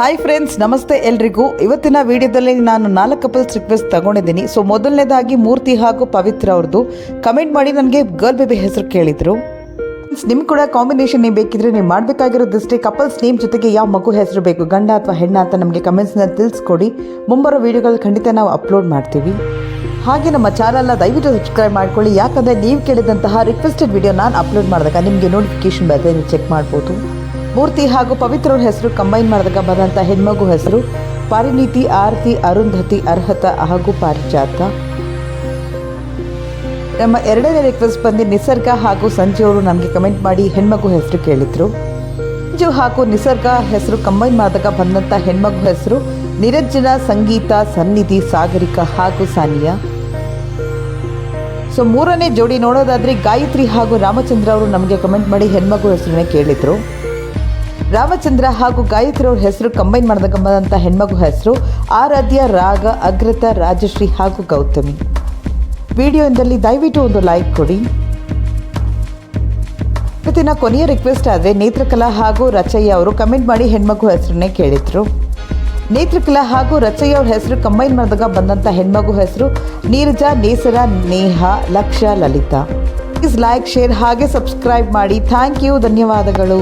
Hi friends ನಮಸ್ತೆ ಎಲ್ರಿಗೂ. ಇವತ್ತಿನ ವಿಡಿಯೋದಲ್ಲಿ ನಾನು ನಾಲ್ಕು ಕಪಲ್ಸ್ ರಿಕ್ವೆಸ್ಟ್ ತಗೊಂಡಿದ್ದೀನಿ. ಸೊ ಮೊದಲನೇದಾಗಿ ಮೂರ್ತಿ ಹಾಗೂ ಪವಿತ್ರ ಅವ್ರದ್ದು. ಕಮೆಂಟ್ ಮಾಡಿ ನನಗೆ ಗರ್ಲ್ ಬೇಬಿ ಹೆಸರು ಕೇಳಿದ್ರು. ನಿಮ್ಗೆ ಕೂಡ ಕಾಂಬಿನೇಷನ್ ನೀವು ಬೇಕಿದ್ರೆ ನೀವು ಮಾಡಬೇಕಾಗಿರೋದಷ್ಟೇ. ಕಪಲ್ಸ್ ನೇಮ್ ಜೊತೆಗೆ ಯಾವ ಮಗು ಹೆಸರು ಬೇಕು, ಗಂಡ ಅಥವಾ ಹೆಣ್ಣ ಅಂತ ನಮಗೆ ಕಮೆಂಟ್ಸ್ನ ತಿಳಿಸ್ಕೊಡಿ. ಮುಂಬರೋ ವಿಡಿಯೋಗಳು ಖಂಡಿತ ನಾವು ಅಪ್ಲೋಡ್ ಮಾಡ್ತೀವಿ. ಹಾಗೆ ನಮ್ಮ ಚಾನಲ್ನ ದಯವಿಟ್ಟು ಸಬ್ಸ್ಕ್ರೈಬ್ ಮಾಡ್ಕೊಳ್ಳಿ. ಯಾಕಂದರೆ ನೀವು ಕೇಳಿದಂತಹ ರಿಕ್ವೆಸ್ಟೆಡ್ ವಿಡಿಯೋ ನಾನು ಅಪ್ಲೋಡ್ ಮಾಡಿದಾಗ ನಿಮಗೆ ನೋಟಿಫಿಕೇಶನ್ ಬರುತ್ತೆ ನೀವು ಚೆಕ್ ಮಾಡ್ಬೋದು. ಮೂರ್ತಿ ಹಾಗೂ ಪವಿತ್ರವ್ರ ಹೆಸರು ಕಂಬೈನ್ ಮಾಡಿದಾಗ ಬಂದಂಥ ಹೆಣ್ಮಗು ಹೆಸರು ಪಾರಿನೀತಿ ಆರತಿ, ಅರುಂಧತಿ, ಅರ್ಹತ ಹಾಗೂ ಪಾರಿಜಾತ. ನಮ್ಮ ಎರಡನೇ ರಿಕ್ವೆಸ್ಟ್ ಬಂದು ನಿಸರ್ಗ ಹಾಗೂ ಸಂಜೆ ಅವರು ನಮಗೆ ಕಮೆಂಟ್ ಮಾಡಿ ಹೆಣ್ಮಗು ಹೆಸರು ಕೇಳಿದ್ರು. ಸಂಜು ಹಾಗೂ ನಿಸರ್ಗ ಹೆಸರು ಕಂಬೈನ್ ಮಾಡಿದಾಗ ಬಂದಂಥ ಹೆಣ್ಮಗು ಹೆಸರು ನಿರಂಜನ, ಸಂಗೀತ, ಸನ್ನಿಧಿ, ಸಾಗರಿಕ ಹಾಗೂ ಸಾನಿಯಾ. ಸೊ ಮೂರನೇ ಜೋಡಿ ನೋಡೋದಾದ್ರೆ ಗಾಯತ್ರಿ ಹಾಗೂ ರಾಮಚಂದ್ರ ಅವರು ನಮಗೆ ಕಮೆಂಟ್ ಮಾಡಿ ಹೆಣ್ಮಗು ಹೆಸರನ್ನೇ ಕೇಳಿದ್ರು. ರಾಮಚಂದ್ರ ಹಾಗೂ ಗಾಯತ್ರಿ ಅವ್ರ ಹೆಸರು ಕಂಬೈನ್ ಮಾಡಿದಾಗ ಬಂದಂಥ ಹೆಣ್ಮಗು ಹೆಸರು ಆರಾಧ್ಯ, ರಾಗ, ಅಗ್ರತ, ರಾಜಶ್ರೀ ಹಾಗೂ ಗೌತಮಿ. ವಿಡಿಯೋದಲ್ಲಿ ದಯವಿಟ್ಟು ಒಂದು ಲೈಕ್ ಕೊಡಿ. ಇವತ್ತಿನ ಕೊನೆಯ ರಿಕ್ವೆಸ್ಟ್ ಆದರೆ ನೇತ್ರಕಲಾ ಹಾಗೂ ರಚಯ್ಯ ಅವರು ಕಮೆಂಟ್ ಮಾಡಿ ಹೆಣ್ಮಗು ಹೆಸರನ್ನೇ ಕೇಳಿದ್ರು. ನೇತ್ರಕಲಾ ಹಾಗೂ ರಚಯ್ಯ ಅವ್ರ ಹೆಸರು ಕಂಬೈನ್ ಮಾಡಿದಾಗ ಬಂದಂಥ ಹೆಣ್ಮಗು ಹೆಸರು Neeraja, Nesara, Neha, Laksha, Lalitha. Please like share ಹಾಗೆ ಸಬ್ಸ್ಕ್ರೈಬ್ ಮಾಡಿ. ಥ್ಯಾಂಕ್ ಯು ಧನ್ಯವಾದಗಳು.